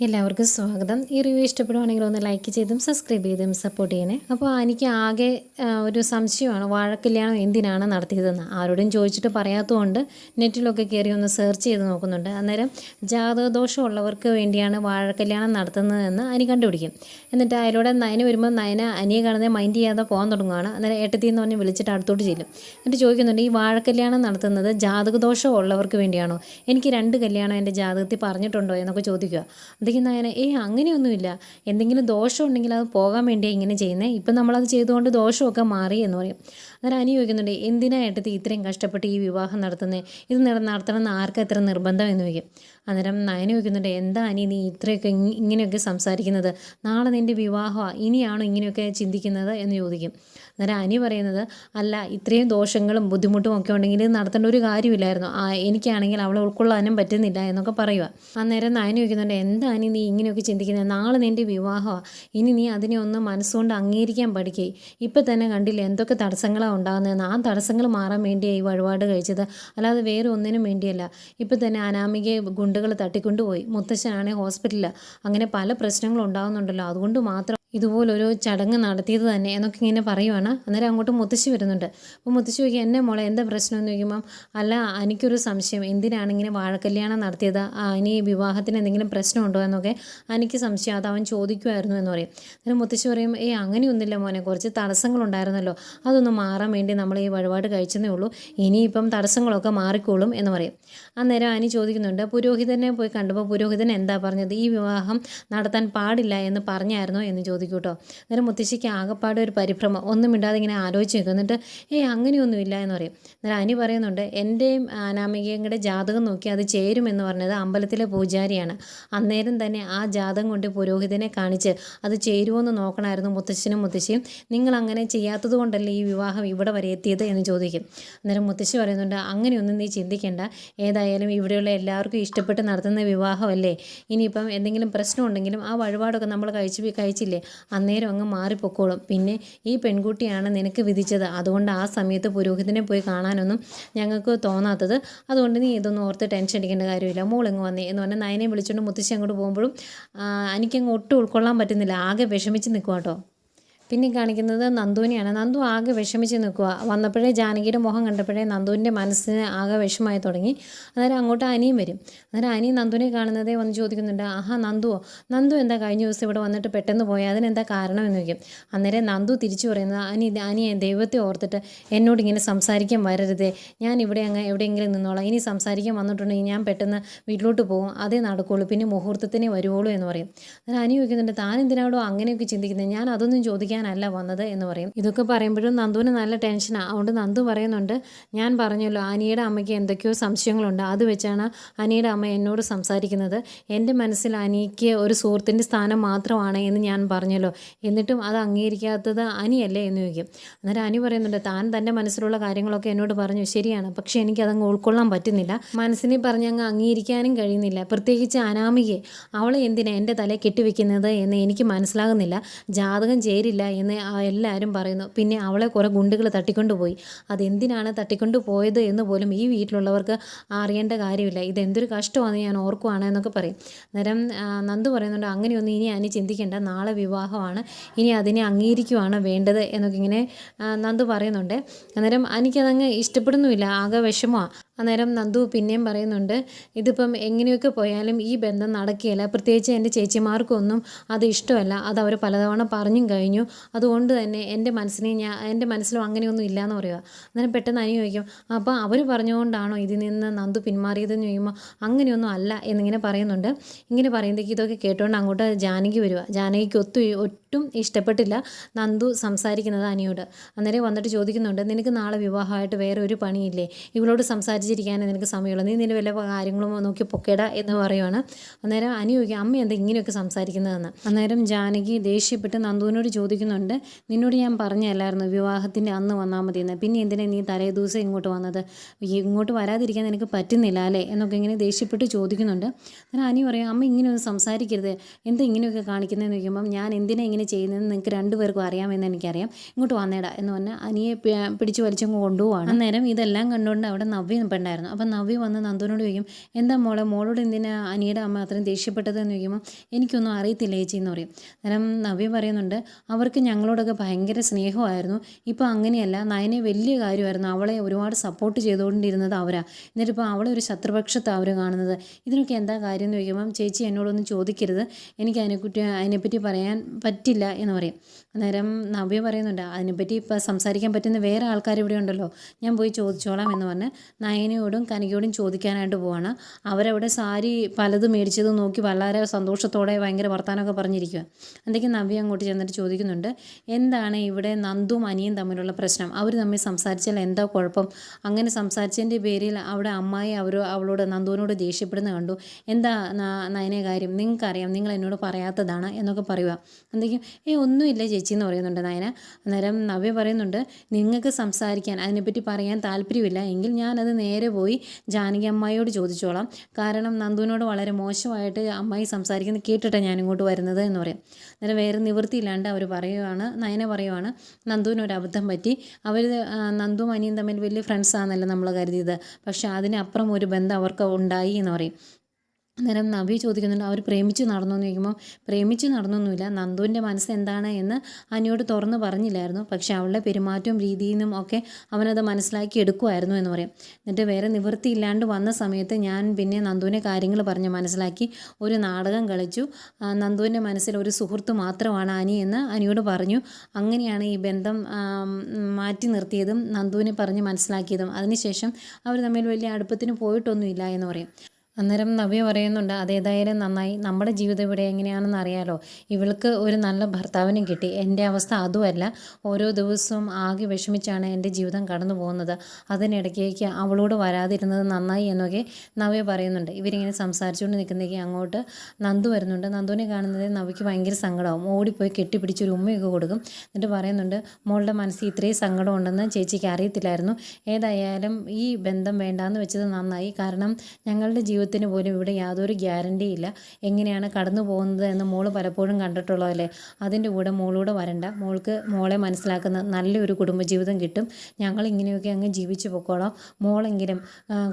എല്ലാവർക്കും സ്വാഗതം. ഈ റിവ്യൂ ഇഷ്ടപ്പെടുവാണെങ്കിൽ ഒന്ന് ലൈക്ക് ചെയ്തും സബ്സ്ക്രൈബ് ചെയ്തും സപ്പോർട്ട് ചെയ്യണേ. അപ്പോൾ എനിക്ക് ആകെ ഒരു സംശയമാണ് വാഴക്കല്യാണം എന്തിനാണ് നടത്തിയതെന്ന്. ആരോടും ചോദിച്ചിട്ട് പറയാത്തതുകൊണ്ട് നെറ്റിലൊക്കെ കയറി ഒന്ന് സെർച്ച് ചെയ്ത് നോക്കുന്നുണ്ട്. അന്നേരം ജാതകദോഷമുള്ളവർക്ക് വേണ്ടിയാണ് വാഴക്കല്യാണം നടത്തുന്നതെന്ന് അനി കണ്ടുപിടിക്കും. എന്നിട്ട് അതിലൂടെ നയന വരുമ്പോൾ നയന അനിയെ കാണുന്നത് മൈൻഡ് ചെയ്യാതെ പോകാൻ തുടങ്ങുകയാണ് അന്നേരം ഏട്ടത്തി എന്ന് പറഞ്ഞ് വിളിച്ചിട്ട് അടുത്തോട്ട് ചെല്ലും. എന്നിട്ട് ചോദിക്കുന്നുണ്ട് ഈ വാഴക്കല്യാണം നടത്തുന്നത് ജാതകദോഷം ഉള്ളവർക്ക് വേണ്ടിയാണോ? എനിക്ക് രണ്ട് കല്യാണം എന്റെ ജാതകത്തിൽ പറഞ്ഞിട്ടുണ്ടോ? എന്നൊക്കെ ചോദിക്കുക. അതൊക്കെ നയന ഏ അങ്ങനെയൊന്നുമില്ല. എന്തെങ്കിലും ദോഷം ഉണ്ടെങ്കിൽ അത് പോകാൻ വേണ്ടിയാണ് ഇങ്ങനെ ചെയ്യുന്നത് ഇപ്പം നമ്മളത് ചെയ്തുകൊണ്ട് ദോഷമൊക്കെ മാറി എന്ന് പറയും. അന്നേരം അനി ചോദിക്കുന്നുണ്ട് എന്തിനായിട്ട് ഇത്രയും കഷ്ടപ്പെട്ട് ഈ വിവാഹം നടത്തുന്നത് ഇത് നട- നടത്തണം എന്ന് ആർക്കും എത്ര നിർബന്ധം? എന്ന് ചോദിക്കും. അന്നേരം നയന ചോദിക്കുന്നുണ്ട് എന്താ അനി നീ ഇത്രയൊക്കെ ഇങ് ഇങ്ങനെയൊക്കെ സംസാരിക്കുന്നത്? നാളെ നിന്റെ വിവാഹമാണ് ഇനിയാണോ ഇങ്ങനെയൊക്കെ ചിന്തിക്കുന്നത്? എന്ന് ചോദിക്കും. അന്നേരം അനി പറയുന്നത് അല്ല ഇത്രയും ദോഷങ്ങളും ബുദ്ധിമുട്ടും ഒക്കെ ഉണ്ടെങ്കിൽ നടത്തേണ്ട ഒരു കാര്യമില്ലായിരുന്നു. എനിക്കാണെങ്കിൽ അവളെ ഉൾക്കൊള്ളാനും പറ്റുന്നില്ല എന്നൊക്കെ പറയുക അന്നേരം നയന ചോദിക്കുന്നുണ്ട് എന്താ അനി നീ ഇങ്ങനെയൊക്കെ ചിന്തിക്കുന്നത്? നാളെ നിന്റെ വിവാഹമാണ് ഇനി നീ അതിനെ ഒന്ന് മനസ്സുകൊണ്ട് അംഗീകരിക്കാൻ പഠിക്കേ. ഇപ്പം തന്നെ കണ്ടില്ല എന്തൊക്കെ തടസ്സങ്ങളാണ് ഉണ്ടാകുന്നതെന്ന്? ആ തടസ്സങ്ങൾ മാറാൻ വേണ്ടിയാണ് ഈ വഴിപാട് കഴിച്ചത്. അല്ലാതെ വേറെ ഒന്നിനും വേണ്ടിയല്ല. ഇപ്പം തന്നെ അനാമികയെ ഗുണ്ടുകൾ തട്ടിക്കൊണ്ടുപോയി. മുത്തശ്ശനാണെ ഹോസ്പിറ്റലിൽ അങ്ങനെ പല പ്രശ്നങ്ങളും ഉണ്ടാകുന്നുണ്ടല്ലോ അതുകൊണ്ട് മാത്രം ഇതുപോലൊരു ചടങ്ങ് നടത്തിയത് തന്നെ എന്നൊക്കെ ഇങ്ങനെ പറയുവാണ്. അന്നേരം അങ്ങോട്ട് മുത്തശ്ശി വരുന്നുണ്ട്. അപ്പോൾ മുത്തശ്ശി ചോദിക്കുക എന്നെ മോളെ എന്താ പ്രശ്നം? എന്ന് ചോദിക്കുമ്പം അല്ല എനിക്കൊരു സംശയം. എന്തിനാണ് ഇങ്ങനെ വാഴക്കല്യാണം നടത്തിയത്? ഇനി വിവാഹത്തിന് എന്തെങ്കിലും പ്രശ്നമുണ്ടോ? എന്നൊക്കെ എനിക്ക് സംശയം. അത് അവൻ ചോദിക്കുമായിരുന്നു എന്ന് പറയും. അന്നേരം മുത്തശ്ശി പറയും ഏയ് അങ്ങനെയൊന്നുമില്ല മോനെ. കുറച്ച് തടസ്സങ്ങളുണ്ടായിരുന്നല്ലോ. അതൊന്ന് മാറാൻ വേണ്ടി നമ്മൾ ഈ വഴിപാട് കഴിച്ചതേ ഉള്ളൂ. ഇനിയിപ്പം തടസ്സങ്ങളൊക്കെ മാറിക്കോളും എന്ന് പറയും. അന്നേരം അനി ചോദിക്കുന്നുണ്ട് പുരോഹിതനെ പോയി കണ്ടപ്പോൾ പുരോഹിതൻ എന്താ പറഞ്ഞത്? ഈ വിവാഹം നടത്താൻ പാടില്ല എന്ന് പറഞ്ഞായിരുന്നോ? എന്ന് ചോദിക്കും കേട്ടോ അന്നേരം മുത്തശ്ശിക്ക് ആകെപ്പാടെ ഒരു പരിഭ്രമം. ഒന്നും ഇണ്ടാതെ ഇങ്ങനെ ആലോചിച്ച് നിൽക്കും. എന്നിട്ട് ഏയ് അങ്ങനെയൊന്നുമില്ല എന്ന് പറയും. അന്നേരം അനി പറയുന്നുണ്ട് എന്റെയും അനാമികയും കൂടെ ജാതകം നോക്കി അത് ചേരുമെന്ന് പറഞ്ഞത് അമ്പലത്തിലെ പൂജാരിയാണ്. അന്നേരം തന്നെ ആ ജാതകം കൊണ്ട് പുരോഹിതനെ കാണിച്ച് അത് ചേരുമോയെന്ന് നോക്കണമായിരുന്നു മുത്തശ്ശനും മുത്തശ്ശിയും. നിങ്ങൾ അങ്ങനെ ചെയ്യാത്തത് കൊണ്ടല്ലേ ഈ വിവാഹം ഇവിടെ വരെ എത്തിയത്? എന്ന് ചോദിക്കും. അന്നേരം മുത്തശ്ശി പറയുന്നുണ്ട് അങ്ങനെയൊന്നും നീ ചിന്തിക്കേണ്ട. ഏതായാലും ഇവിടെയുള്ള എല്ലാവർക്കും ഇഷ്ടപ്പെട്ട് നടത്തുന്ന വിവാഹമല്ലേ? ഇനിയിപ്പം എന്തെങ്കിലും പ്രശ്നം ഉണ്ടെങ്കിലും ആ വഴിപാടൊക്കെ നമ്മൾ കഴിച്ച് കഴിച്ചില്ലേ? അന്നേരം അങ്ങ് മാറിപ്പൊക്കോളും. പിന്നെ ഈ പെൺകുട്ടിയാണ് നിനക്ക് വിധിച്ചത്. അതുകൊണ്ട് ആ സമയത്ത് പുരോഹിതനെ പോയി കാണാനൊന്നും ഞങ്ങൾക്ക് തോന്നാത്തത്. അതുകൊണ്ട് നീ ഇതൊന്നും ഓർത്ത് ടെൻഷൻ അടിക്കേണ്ട കാര്യമില്ല. മോളിങ്ങ് വന്നേ എന്ന് പറഞ്ഞാൽ നയനെ വിളിച്ചുകൊണ്ട് മുത്തശ്ശി അങ്ങോട്ട് പോകുമ്പോഴും എനിക്കങ്ങ് ഒട്ടും ഉൾക്കൊള്ളാൻ പറ്റുന്നില്ല. ആകെ വിഷമിച്ച് നിൽക്കുക കേട്ടോ പിന്നെ കാണിക്കുന്നത് നന്ദുവിനെയാണ്. നന്ദു ആകെ വിഷമിച്ച് നിൽക്കുക വന്നപ്പോഴേ ജാനകിയുടെ മുഖം കണ്ടപ്പോഴേ നന്ദുവിന്റെ മനസ്സിന് ആകെ വിഷമായി തുടങ്ങി. അന്നേരം അങ്ങോട്ട് അനിയും വരും. അന്നേരം അനി നന്ദുവിനെ കാണുന്നതേ വന്ന് ചോദിക്കുന്നുണ്ട് ആഹാ നന്ദുവോ? നന്ദു എന്താ കഴിഞ്ഞ ദിവസം ഇവിടെ വന്നിട്ട് പെട്ടെന്ന് പോയി? അതിനെന്താ കാരണം? എന്ന് ചോദിക്കും. അന്നേരം നന്ദു തിരിച്ചു പറയുന്നത് അനി അനിയെ ദൈവത്തെ ഓർത്തിട്ട് എന്നോട് ഇങ്ങനെ സംസാരിക്കാൻ വരരുതേ. ഞാൻ ഇവിടെ അങ്ങ് എവിടെയെങ്കിലും നിന്നോളാം. ഇനി സംസാരിക്കാൻ വന്നിട്ടുണ്ടെങ്കിൽ ഞാൻ പെട്ടെന്ന് വീട്ടിലോട്ട് പോകും. അതേ നടക്കുള്ളൂ. പിന്നെ മുഹൂർത്തത്തിനെ വരുവുള്ളൂ എന്ന് പറയും. അന്നേരം അനി ചോദിക്കുന്നുണ്ട് താൻ എന്തിനാടോ അങ്ങനെയൊക്കെ ചിന്തിക്കുന്നത് ഞാൻ അതൊന്നും ചോദിക്കാനല്ല വന്നത് എന്ന് പറയും. ഇതൊക്കെ പറയുമ്പോഴും നന്ദുവിന് നല്ല ടെൻഷനാണ് അതുകൊണ്ട് നന്ദു പറയുന്നുണ്ട് ഞാൻ പറഞ്ഞല്ലോ അനിയുടെ അമ്മയ്ക്ക് എന്തൊക്കെയോ സംശയങ്ങളുണ്ട്. അത് വെച്ചാണ് അനിയുടെ അമ്മ എന്നോട് സംസാരിക്കുന്നത്. എന്റെ മനസ്സിൽ അനിക്ക് ഒരു സുഹൃത്തിന്റെ സ്ഥാനം മാത്രമാണ് എന്ന് ഞാൻ പറഞ്ഞല്ലോ. എന്നിട്ടും അത് അംഗീകരിക്കാത്തത് അനിയല്ലേ എന്ന് ചോദിക്കും. അന്നേരം അനി പറയുന്നുണ്ട് താൻ തന്റെ മനസ്സിലുള്ള കാര്യങ്ങളൊക്കെ എന്നോട് പറഞ്ഞു. ശരിയാണ്. പക്ഷേ എനിക്കതങ്ങ് ഉൾക്കൊള്ളാൻ പറ്റുന്നില്ല. മനസ്സിനെ പറഞ്ഞ് അങ്ങ് അംഗീകരിക്കാനും കഴിയുന്നില്ല. പ്രത്യേകിച്ച് അനാമികയെ. അവളെ എന്തിനാണ് എന്റെ തല കെട്ടിവെക്കുന്നത് എന്ന് എനിക്ക് മനസ്സിലാകുന്നില്ല. ജാതകം ചേരില്ല എന്ന് എല്ലാവരും പറയുന്നു. പിന്നെ അവളെ കുറേ ഗുണ്ടുകൾ തട്ടിക്കൊണ്ടുപോയി അതെന്തിനാണ് തട്ടിക്കൊണ്ടു പോയത് എന്ന് പോലും ഈ വീട്ടിലുള്ളവർക്ക് അറിയേണ്ട കാര്യമില്ല. ഇതെന്തൊരു കഷ്ടമാണെന്ന് ഞാൻ ഓർക്കുവാണ് എന്നൊക്കെ പറയും. അന്നേരം നന്ദു പറയുന്നുണ്ട് അങ്ങനെയൊന്നും ഇനി അനി ചിന്തിക്കേണ്ട. നാളെ വിവാഹമാണ്. ഇനി അതിനെ അംഗീകരിക്കുവാണ് വേണ്ടത് എന്നൊക്കെ ഇങ്ങനെ നന്ദു പറയുന്നുണ്ട്. അന്നേരം എനിക്കതങ്ങ് ഇഷ്ടപ്പെടുന്നുമില്ല. ആകെ വിഷമമാണ് അന്നേരം നന്ദു പിന്നെയും പറയുന്നുണ്ട് ഇതിപ്പം എങ്ങനെയൊക്കെ പോയാലും ഈ ബന്ധം നടക്കുകയില്ല. പ്രത്യേകിച്ച് എന്റെ ചേച്ചിമാർക്കൊന്നും അത് ഇഷ്ടമല്ല. അത് അവർ പലതവണ പറഞ്ഞും കഴിഞ്ഞു. അതുകൊണ്ട് തന്നെ എന്റെ മനസ്സിനെ ഞാൻ എന്റെ മനസ്സിലും അങ്ങനെയൊന്നും ഇല്ല എന്ന് പറയുക. അന്നേരം പെട്ടെന്ന് അനു ചോദിക്കും അപ്പോൾ അവർ പറഞ്ഞുകൊണ്ടാണോ ഇതിൽ നിന്ന് നന്ദു പിന്മാറിയതെന്ന് ചോദിക്കുമ്പോൾ അങ്ങനെയൊന്നും അല്ല? എന്നിങ്ങനെ പറയുന്നുണ്ട്. ഇങ്ങനെ പറയുമ്പോഴേക്ക് ഇതൊക്കെ കേട്ടുകൊണ്ട് അങ്ങോട്ട് ജാനകി വരിക ജാനകിക്ക് ഒത്തു ഒട്ടും ഇഷ്ടപ്പെട്ടില്ല നന്ദു സംസാരിക്കുന്നത് അനിയോട്. അന്നേരം വന്നിട്ട് ചോദിക്കുന്നുണ്ട് നിനക്ക് നാളെ വിവാഹമായിട്ട് വേറെ ഒരു പണിയില്ലേ? ഇവളോട് സംസാരിച്ചിരിക്കാനേ നിനക്ക് സമയമുള്ളൂ നീ നിന്റെ വല്ല കാര്യങ്ങളും നോക്കി പൊക്കേട എന്ന് പറയുവാണ്. അന്നേരം അനു ചോദിക്കും അമ്മ എന്താ ഇങ്ങനെയൊക്കെ സംസാരിക്കുന്നതെന്ന്? അന്നേരം ജാനകി ദേഷ്യപ്പെട്ട് നന്ദുവിനോട് ചോദിക്കുന്നുണ്ട് നിന്നോട് ഞാൻ പറഞ്ഞല്ലായിരുന്നു വിവാഹത്തിന്റെ അന്ന് വന്നാൽ മതിയെന്ന്? പിന്നെ എന്തിനാ നീ തലേ ദിവസം ഇങ്ങോട്ട് വന്നത്? ഇങ്ങോട്ട് വരാതിരിക്കാൻ നിനക്ക് പറ്റുന്നില്ല അല്ലേ? എന്നൊക്കെ ഇങ്ങനെ ദേഷ്യപ്പെട്ട് ചോദിക്കുന്നുണ്ട്. അന്നേരം അനി പറയും അമ്മ ഇങ്ങനെ ഒന്നും സംസാരിക്കരുത്. എന്താ ഇങ്ങനെയൊക്കെ കാണിക്കുന്നതെന്ന് ചോദിക്കുമ്പം ഞാൻ എന്തിനാ ഇങ്ങനെ ചെയ്യുന്നതെന്ന് നിങ്ങൾക്ക് രണ്ടുപേർക്കും അറിയാമെന്ന് എനിക്കറിയാം. ഇങ്ങോട്ട് വന്നേടാ. എന്ന് പറഞ്ഞാൽ അനിയെ പിടിച്ച് വലിച്ചങ്ങ് കൊണ്ടുപോവാണ്. അന്നേരം ഇതെല്ലാം കണ്ടുകൊണ്ട് അവിടെ നവ്യ നിൽപ്പുണ്ടായിരുന്നു അപ്പം നവ്യ വന്ന് നന്ദുവിനോട് ചോദിക്കും എന്താ മോളെ മോളോട് എന്തിനാ അനിയുടെ അമ്മ അത്രയും ദേഷ്യപ്പെട്ടത്? എന്ന് ചോദിക്കുമ്പോൾ എനിക്കൊന്നും അറിയത്തില്ല ചേച്ചി എന്ന് പറയും. അന്നേരം നവ്യ പറയുന്നുണ്ട് അവർക്ക് ഞങ്ങളോടൊക്കെ ഭയങ്കര സ്നേഹമായിരുന്നു. ഇപ്പോൾ അങ്ങനെയല്ല നയനെ വലിയ കാര്യമായിരുന്നു. അവളെ ഒരുപാട് സപ്പോർട്ട് ചെയ്തുകൊണ്ടിരുന്നത് അവരാ. എന്നിട്ടിപ്പോൾ അവളെ ഒരു ശത്രുപക്ഷത്താണ് അവർ കാണുന്നത്. ഇതിനൊക്കെ എന്താ കാര്യം? എന്ന് ചോദിക്കുമ്പം ചേച്ചി എന്നോടൊന്നും ചോദിക്കരുത്. എനിക്ക് അതിനെക്കുറ്റി അതിനെപ്പറ്റി പറയാൻ പറ്റില്ല എന്ന് പറയും. അന്നേരം നവ്യ പറയുന്നുണ്ട് അതിനെപ്പറ്റി ഇപ്പോൾ സംസാരിക്കാൻ പറ്റുന്ന വേറെ ആൾക്കാർ ഇവിടെ ഉണ്ടല്ലോ. ഞാൻ പോയി ചോദിച്ചോളാം എന്ന് പറഞ്ഞ് നയനയോടും കനികയോടും ചോദിക്കാനായിട്ട് പോവാണ്. അവരവിടെ സാരി പലതും മേടിച്ചത് നോക്കി വളരെ സന്തോഷത്തോടെ ഭയങ്കര വർത്തമാനമൊക്കെ പറഞ്ഞിരിക്കുക എന്തൊക്കെ നവ്യ അങ്ങോട്ട് ചെന്നിട്ട് ചോദിക്കുന്നുണ്ട് എന്താണ് ഇവിടെ നന്ദും അനിയും തമ്മിലുള്ള പ്രശ്നം? അവർ തമ്മിൽ സംസാരിച്ചാൽ എന്താ കുഴപ്പം? അങ്ങനെ സംസാരിച്ചതിന്റെ പേരിൽ അവിടെ അമ്മായി അവർ അവളോട് നന്ദുവിനോട് ദേഷ്യപ്പെടുന്ന കണ്ടു. എന്താ നയനെ കാര്യം? നിങ്ങൾക്കറിയാം നിങ്ങൾ എന്നോട് പറയാത്തതാണ് എന്നൊക്കെ പറയുക എന്തെങ്കിലും ഏ ഒന്നുമില്ല ചേച്ചി എന്ന് പറയുന്നുണ്ട് നയന. അന്നേരം നവ്യ പറയുന്നുണ്ട് നിങ്ങൾക്ക് സംസാരിക്കാൻ അതിനെപ്പറ്റി പറയാൻ താല്പര്യമില്ല. എങ്കിൽ ഞാനത് നേരെ പോയി ജാനകി അമ്മായിയോട് ചോദിച്ചോളാം. കാരണം നന്ദുവിനോട് വളരെ മോശമായിട്ട് അമ്മായി സംസാരിക്കുന്നത് കേട്ടിട്ടാണ് ഞാൻ ഇങ്ങോട്ട് വരുന്നത് എന്ന് പറയും. അന്നേരം വേറെ നിവൃത്തിയില്ലാണ്ട് അവർ പറയുവാണ് നയന പറയുവാണ് നന്ദുവിനൊരു അബദ്ധം പറ്റി. അവർ നന്ദുവും അനിയും തമ്മിൽ വലിയ ഫ്രണ്ട്സാണെന്നല്ല നമ്മൾ കരുതിയത്. പക്ഷേ അതിനപ്പുറം ഒരു ബന്ധം അവർക്ക് ഉണ്ടായി എന്ന് പറയും. അന്നേരം നവി ചോദിക്കുന്നുണ്ട് അവർ പ്രേമിച്ച് നടന്നു എന്ന് ചോദിക്കുമ്പോൾ പ്രേമിച്ച് നടന്നൊന്നുമില്ല. നന്ദുവിന്റെ മനസ്സ് എന്താണ്? എന്ന് അനിയോട് തുറന്ന് പറഞ്ഞില്ലായിരുന്നു. പക്ഷെ അവളുടെ പെരുമാറ്റവും രീതിയിൽ നിന്നും ഒക്കെ അവനത് മനസ്സിലാക്കി എടുക്കുമായിരുന്നു എന്ന് പറയും. എന്നിട്ട് വേറെ നിവൃത്തിയില്ലാണ്ട് വന്ന സമയത്ത് ഞാൻ പിന്നെ നന്ദുവിനെ കാര്യങ്ങൾ പറഞ്ഞ് മനസ്സിലാക്കി ഒരു നാടകം കളിച്ചു. നന്ദുവിന്റെ മനസ്സിൽ ഒരു സുഹൃത്ത് മാത്രമാണ് അനി എന്ന് അനിയോട് പറഞ്ഞു. അങ്ങനെയാണ് ഈ ബന്ധം മാറ്റി നിർത്തിയതും നന്ദുവിനെ പറഞ്ഞ് മനസ്സിലാക്കിയതും. അതിനുശേഷം അവർ തമ്മിൽ വലിയ അടുപ്പത്തിന് പോയിട്ടൊന്നുമില്ല എന്ന് പറയും. അന്നേരം നവ്യ പറയുന്നുണ്ട് അതേതായാലും നന്നായി. നമ്മുടെ ജീവിതം ഇവിടെ എങ്ങനെയാണെന്ന് അറിയാലോ. ഇവൾക്ക് ഒരു നല്ല ഭർത്താവിനും കിട്ടി. എന്റെ അവസ്ഥ അതുമല്ല. ഓരോ ദിവസവും ആകെ വിഷമിച്ചാണ് എന്റെ ജീവിതം കടന്നു പോകുന്നത്. അതിനിടയ്ക്കേക്ക് അവളോട് വരാതിരുന്നത് നന്നായി എന്നൊക്കെ നവ്യ പറയുന്നുണ്ട്. ഇവരിങ്ങനെ സംസാരിച്ചുകൊണ്ട് നിൽക്കുന്നേക്ക് അങ്ങോട്ട് നന്ദു വരുന്നുണ്ട്. നന്ദുവിനെ കാണുന്നത് നവ്യക്ക് ഭയങ്കര സങ്കടമാവും. ഓടിപ്പോയി കെട്ടിപ്പിടിച്ചൊരു ഉമ്മയൊക്കെ കൊടുക്കും. എന്നിട്ട് പറയുന്നുണ്ട് മോളുടെ മനസ്സിൽ ഇത്രയും സങ്കടം ഉണ്ടെന്ന് ചേച്ചിക്ക് അറിയത്തില്ലായിരുന്നു. ഏതായാലും ഈ ബന്ധം വേണ്ടാന്ന് വെച്ചത് നന്നായി. കാരണം ഞങ്ങളുടെ ജീവിതത്തിന് പോലും ഇവിടെ യാതൊരു ഗ്യാരണ്ടി ഇല്ല. എങ്ങനെയാണ് കടന്നു പോകുന്നത് എന്ന് മോൾ പലപ്പോഴും കണ്ടിട്ടുള്ളതല്ലേ? അതിന്റെ കൂടെ മോളൂടെ വരണ്ട. മോൾക്ക് മോളെ മനസ്സിലാക്കുന്ന നല്ലൊരു കുടുംബജീവിതം കിട്ടും. ഞങ്ങൾ ഇങ്ങനെയൊക്കെ അങ്ങ് ജീവിച്ചു പൊക്കോളാം. മോളെങ്കിലും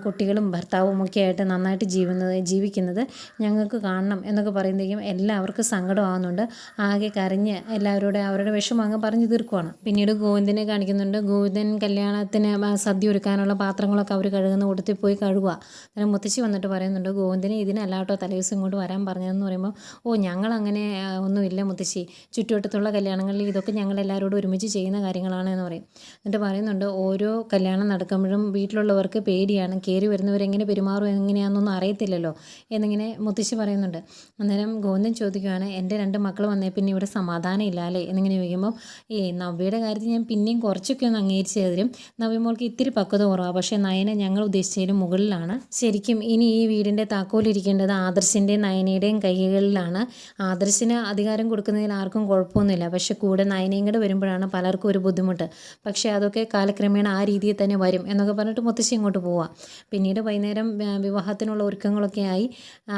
കുട്ടികളും ഭർത്താവും ഒക്കെ ആയിട്ട് നന്നായിട്ട് ജീവിക്കുന്നത് ജീവിക്കുന്നത് ഞങ്ങൾക്ക് കാണണം എന്നൊക്കെ പറയുമ്പോഴേക്കും എല്ലാവർക്കും സങ്കടമാകുന്നുണ്ട് ആകെ കരഞ്ഞ് എല്ലാവരോടും അവരുടെ വിഷമം അങ്ങ് പറഞ്ഞു തീർക്കുവാണ്. പിന്നീട് ഗോവിന്ദനെ കാണിക്കുന്നുണ്ട്. ഗോവിന്ദൻ കല്യാണത്തിന് സദ്യ ഒരുക്കാനുള്ള പാത്രങ്ങളൊക്കെ അവർ കഴുകുന്ന കൂട്ടത്തിൽ പോയി കഴുകുക. അന്നേരം മുത്തശ്ശി വന്നിട്ട് പറയുന്നുണ്ട് ഗോവിന്ദനെ ഇതിനല്ലാട്ടോ തലേ തലേദിവസം ഇങ്ങോട്ട് വരാൻ പറഞ്ഞതെന്ന് പറയുമ്പോൾ ഓ ഞങ്ങളങ്ങനെ ഒന്നുമില്ല മുത്തശ്ശി. ചുറ്റുവട്ടത്തുള്ള കല്യാണങ്ങളിൽ ഇതൊക്കെ ഞങ്ങൾ എല്ലാവരോടും ഒരുമിച്ച് ചെയ്യുന്ന കാര്യങ്ങളാണ് എന്ന് പറയും. എന്നിട്ട് പറയുന്നുണ്ട് ഓരോ കല്യാണം നടക്കുമ്പോഴും വീട്ടിലുള്ളവർക്ക് പേടിയാണ്. കയറി വരുന്നവരെങ്ങനെ പെരുമാറും? എങ്ങനെയാണെന്നൊന്നും അറിയത്തില്ലല്ലോ. എന്നിങ്ങനെ മുത്തശ്ശി പറയുന്നുണ്ട്. അന്നേരം ഗോവിന്ദൻ ചോദിക്കുകയാണ് എന്റെ രണ്ട് മക്കൾ വന്നേ പിന്നെ ഇവിടെ സമാധാനം ഇല്ല അല്ലേ? എന്നിങ്ങനെ ചോദിക്കുമ്പോൾ ഈ നവ്യയുടെ കാര്യത്തിൽ ഞാൻ പിന്നെയും കുറച്ചൊക്കെ ഒന്ന് അംഗീകരിച്ച് തരും. നവ്യമോൾക്ക് ഇത്തിരി പക്വത കുറവാണ് പക്ഷേ നയന ഞങ്ങൾ ഉദ്ദേശിച്ചതിലും മുകളിലാണ്. ശരിക്കും ഇനി ഈ വീടിന്റെ താക്കോലിരിക്കേണ്ടത് ആദർശിന്റെയും നയനയുടെയും കൈകളിലാണ്. ആദർശിന് അധികാരം കൊടുക്കുന്നതിൽ ആർക്കും കുഴപ്പമൊന്നുമില്ല. പക്ഷെ കൂടെ നയനയും കൂടെ വരുമ്പോഴാണ് പലർക്കും ഒരു ബുദ്ധിമുട്ട്. പക്ഷേ അതൊക്കെ കാലക്രമേണ ആ രീതിയിൽ തന്നെ വരും എന്നൊക്കെ പറഞ്ഞിട്ട് മുത്തശ്ശി ഇങ്ങോട്ട് പോവാം പിന്നീട് വൈകുന്നേരം വിവാഹത്തിനുള്ള ഒരുക്കങ്ങളൊക്കെ ആയി.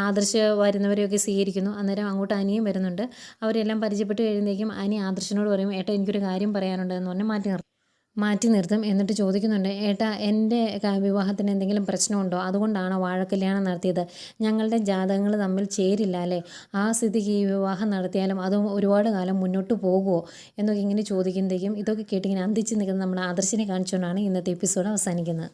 ആദർശ് വരുന്നവരെയൊക്കെ സ്വീകരിക്കുന്നു. അന്നേരം അങ്ങോട്ട് അനിയും വരുന്നുണ്ട്. അവരെല്ലാം പരിചയപ്പെട്ട് കഴിയുമ്പോഴേക്കും അനി ആദർശിനോട് പറയും ഏട്ടാ എനിക്കൊരു കാര്യം പറയാനുണ്ട് എന്ന് പറഞ്ഞ് മാറ്റി നിർത്തും. മാറ്റി നിർത്തും എന്നിട്ട് ചോദിക്കുന്നുണ്ട് ഏട്ടാ എന്റെ വിവാഹത്തിന് എന്തെങ്കിലും പ്രശ്നമുണ്ടോ? അതുകൊണ്ടാണോ വാഴക്കല്യാണം നടത്തിയത്? ഞങ്ങളുടെ ജാതകങ്ങൾ തമ്മിൽ ചേരില്ല അല്ലേ? ആ സ്ഥിതിക്ക് ഈ വിവാഹം നടത്തിയാലും അത് ഒരുപാട് കാലം മുന്നോട്ട് പോകുമോ? എന്നൊക്കെ ഇങ്ങനെ ചോദിക്കുന്നതേക്കും ഇതൊക്കെ കേട്ടിങ്ങനെ അന്തിച്ച് നിൽക്കുന്ന നമ്മുടെ ആദർശിനെ കാണിച്ചുകൊണ്ടാണ് ഇന്നത്തെ എപ്പിസോഡ് അവസാനിക്കുന്നത്.